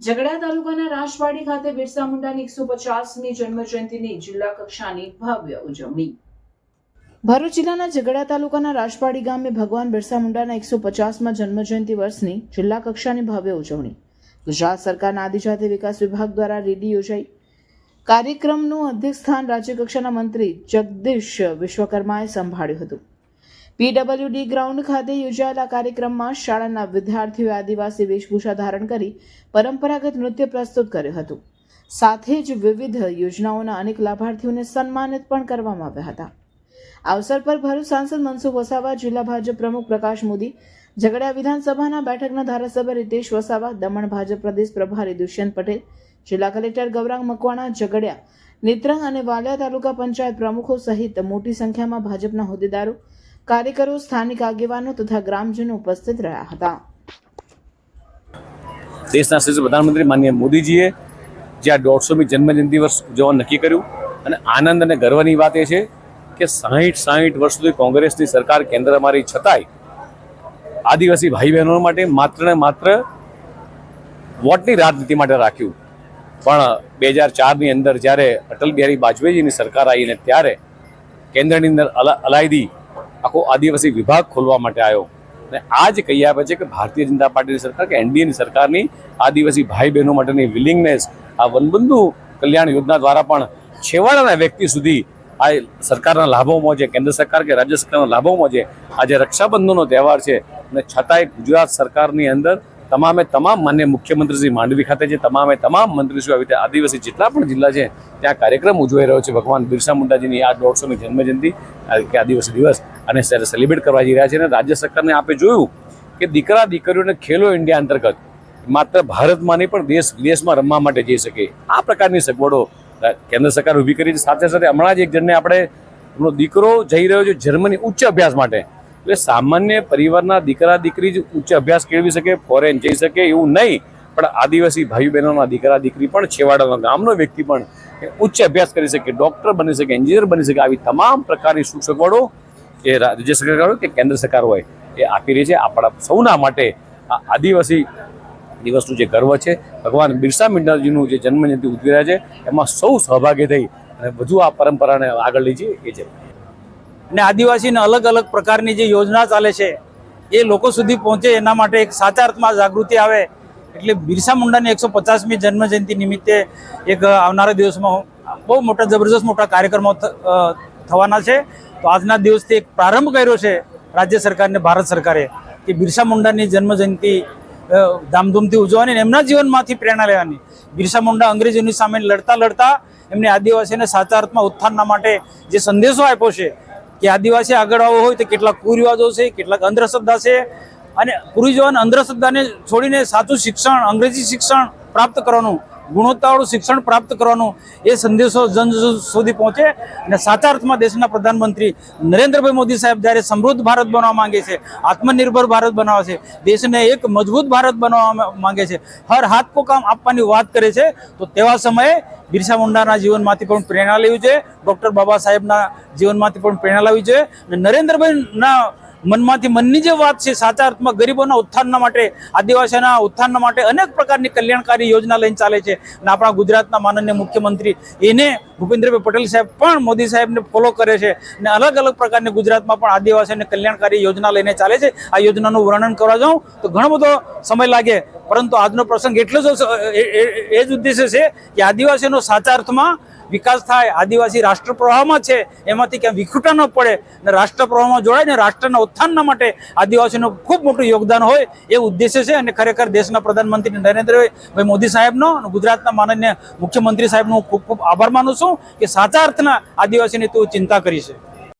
ઝઘડા તાલુકાના રાજવાડી ખાતે બિરસા મુંડાની એકસો પચાસમી જન્મજયંતિની જિલ્લા કક્ષાની ભવ્ય ઉજવણી. ભરૂચ જિલ્લાના ઝઘડા તાલુકાના રાજપાડી ગામે ભગવાન બિરસા મુંડાના એકસો પચાસમાં જન્મજયંતિ વર્ષની જિલ્લા કક્ષાની ભવ્ય ઉજવણી. ગુજરાત સરકારના આદિજાતિ વિકાસ વિભાગ દ્વારા રેલી યોજાઈ. કાર્યક્રમનું અધ્યક્ષ સ્થાન રાજ્યકક્ષાના મંત્રી જગદીશ વિશ્વકર્માએ સંભાળ્યું હતું. પીડબ્લ્યુડી ગ્રાઉન્ડ ખાતે યોજાયેલા કાર્યક્રમમાં શાળાના વિદ્યાર્થીઓએ આદિવાસી વેશભૂષા ધારણ કરી પરંપરાગત નૃત્ય પ્રસ્તુત કર્યું હતું. સાથે જ વિવિધ યોજનાઓના અનેક લાભાર્થીઓને સન્માનિત પણ કરવામાં આવ્યા હતા. અવસર પર ભરૂચ સાંસદ મનસુખ વસાવા, જિલ્લા ભાજપ પ્રમુખ પ્રકાશ મોદી ઝઘડા વિધાનસભાના બેઠકના ધારાસભ્ય રીતેશ વસાવા, દમણ ભાજપ પ્રદેશ પ્રભારી દુષ્યંત પટેલ, જિલ્લા કલેક્ટર ગૌરાંગ મકવાણા, ઝઘડિયા, નેત્રંગ અને વાલિયા તાલુકા પંચાયત પ્રમુખો સહિત મોટી સંખ્યામાં ભાજપના હોદ્દેદારો કાર્યકરો સ્થાનિક આગેવાનો તથા ગ્રામજનો ઉપસ્થિત રહ્યા હતા. દેશના શ્રેષ્ઠ પ્રધાનમંત્રી માનનીય મોદીજીએ જે આ દોઢસોમી જન્મજયંતિ વર્ષ ઉજવવાનું નક્કી કર્યું અને આનંદ અને ગર્વની વાત એ છે કે સાહીઠ સાહીઠ વર્ષ સુધી કોંગ્રેસની સરકાર કેન્દ્રમાં મારી છતાંય આદિવાસી ભાઈ બહેનો માટે માત્ર ને માત્ર વોટની રાજનીતિ માટે રાખ્યું. પણ બે હજાર ચારની અંદર જ્યારે અટલ બિહારી વાજપેયીજીની સરકાર આવીને ત્યારે કેન્દ્રની અંદર અલા અલાયદી આખો આદિવાસી વિભાગ ખોલવા માટે આવ્યો. અને આ જ કહી આપે છે કે ભારતીય જનતા પાર્ટીની સરકાર કે એનડીએની સરકારની આદિવાસી ભાઈ બહેનો માટેની વિલિંગનેસ આ વનબંધુ કલ્યાણ યોજના દ્વારા પણ છેવાડાના વ્યક્તિ સુધી આ સરકારના લાભોમાં છે કેન્દ્ર સરકાર કે રાજ્ય સરકારના લાભોમાં છે આજે રક્ષાબંધનનો તહેવાર છે અને છતાંય ગુજરાત સરકારની અંદર તમામે તમામ માન્ય મુખ્યમંત્રી શ્રી માંડવી ખાતે છે, તમામે તમામ મંત્રીશ્રીઓ આવી રીતે આદિવાસી જેટલા પણ જિલ્લા છે, ત્યાં કાર્યક્રમ ઉજવાઈ રહ્યો છે. ભગવાન બિરસા મુંડાજીની આ દોઢસોની જન્મજયંતિ કે આદિવાસી દિવસ, અને સેલિબ્રેટ કરવા જઈ રહ્યા છે. અને રાજ્ય સરકારને આપે જોયું કે દીકરા દીકરીઓને ખેલો ઇન્ડિયા અંતર્ગત માત્ર ભારતમાં નહીં પણ દેશ વિદેશમાં રમવા માટે જઈ શકે. આ પ્રકારની સગવડો કેન્દ્ર સરકાર ઊભી કરી છે. સાથે સાથે હમણાં જ એક જણને આપણે, એમનો દીકરો જઈ રહ્યો છે જર્મની ઉચ્ચ અભ્યાસ માટે. એટલે સામાન્ય પરિવારના દીકરા, દીકરી જ ઉચ્ચ અભ્યાસ કેળવી શકે ફોરેન જઈ શકે એવું નહીં, પણ આદિવાસી ભાઈ બહેનોના દીકરા, દીકરી પણ છેવાડાના ગામનો વ્યક્તિ પણ ઉચ્ચ અભ્યાસ કરી શકે ડૉક્ટર બની શકે એન્જિનિયર બની શકે, આવી તમામ પ્રકારની સુખ સગવડો એ રાજ્ય સરકાર હોય કે કેન્દ્ર સરકાર હોય, એ આપી રહી છે. આપણા સૌના માટે આ આદિવાસી દિવસનું જે ગર્વ છે, ભગવાન બિરસા મુંડાજીનું જે જન્મજયંતિ ઉજવી રહ્યા છે, એમાં સૌ સહભાગી થઈ અને વધુ આ પરંપરાને આગળ લઈ જઈએ. એ છે અને આદિવાસીને અલગ અલગ પ્રકારની જે યોજના ચાલે છે, એ લોકો સુધી પહોંચે એના માટે એક સાચા અર્થમાં જાગૃતિ આવે. એટલે બિરસા મુંડાની એકસો પચાસમી જન્મજયંતિ નિમિત્તે એક આવનારા દિવસમાં બહુ મોટા, જબરજસ્ત મોટા કાર્યક્રમો થવાના છે. તો આજના દિવસથી એક પ્રારંભ કર્યો છે રાજ્ય સરકારને ભારત સરકારે કે બિરસા મુંડાની જન્મજયંતિ ધામધૂમથી ઉજવવાની એમના જીવનમાંથી પ્રેરણા લેવાની. બિરસા મુંડા અંગ્રેજોની સામે લડતા લડતા એમને આદિવાસીને સાચા અર્થમાં ઉત્થાનના માટે જે સંદેશો આપ્યો છે કે આદિવાસી આગળ આવવો હોય તો કેટલાક કુરિવાજો છે, કેટલાક અંધશ્રદ્ધા છે. અને પૂર્વજો અને અંધશ્રદ્ધાને છોડીને સાચું શિક્ષણ, અંગ્રેજી શિક્ષણ પ્રાપ્ત કરવાનું ગુણવત્તાવાળું શિક્ષણ પ્રાપ્ત કરવાનો એ સંદેશો જન સુધી પહોંચે અને સાચા અર્થમાં દેશના પ્રધાનમંત્રી નરેન્દ્રભાઈ મોદી સાહેબ જ્યારે સમૃદ્ધ ભારત બનાવવા માંગે છે, આત્મનિર્ભર ભારત બનાવે છે, દેશને એક મજબૂત ભારત બનાવવા માંગે છે, હર હાથ કો કામ આપવાની વાત કરે છે, તો તેવા સમયે બિરસા મુંડાના જીવનમાંથી પણ પ્રેરણા લેવી છે ડૉક્ટર બાબા સાહેબના જીવનમાંથી પણ પ્રેરણા લેવી છે અને નરેન્દ્રભાઈના મનમાંથી મનની જે વાત છે, સાચા અર્થમાં ગરીબોના ઉત્થાનના માટે આદિવાસીના ઉત્થાનના માટે અનેક પ્રકારની કલ્યાણકારી યોજના લઈને ચાલે છે. અને આપણા ગુજરાતના માનનીય મુખ્યમંત્રી એને ભૂપેન્દ્રભાઈ પટેલ સાહેબ પણ મોદી સાહેબને ફોલો કરે છે. અને અલગ અલગ પ્રકારની ગુજરાતમાં પણ આદિવાસીને કલ્યાણકારી યોજના લઈને ચાલે છે. આ યોજનાનું વર્ણન કરવા જાઉં તો ઘણો બધો સમય લાગે, પરંતુ આજનો પ્રસંગ એટલો જ એ- જ ઉદ્દેશ્ય છે કે આદિવાસીનો સાચા અર્થમાં વિકાસ થાય, આદિવાસી રાષ્ટ્ર પ્રવાહમાં છે, એમાંથી ક્યાં વિખૂટા ન પડે અને રાષ્ટ્ર પ્રવાહમાં જોડાય ને રાષ્ટ્રના ઉત્થાનના માટે આદિવાસીનું ખૂબ મોટું યોગદાન હોય એ ઉદ્દેશ્ય છે અને ખરેખર દેશના પ્રધાનમંત્રી નરેન્દ્રભાઈ મોદી સાહેબનો અને ગુજરાતના માનનીય મુખ્યમંત્રી સાહેબનો હું ખૂબ ખૂબ આભાર માનું છું કે સાચા અર્થના આદિવાસીની તું ચિંતા કરી છે.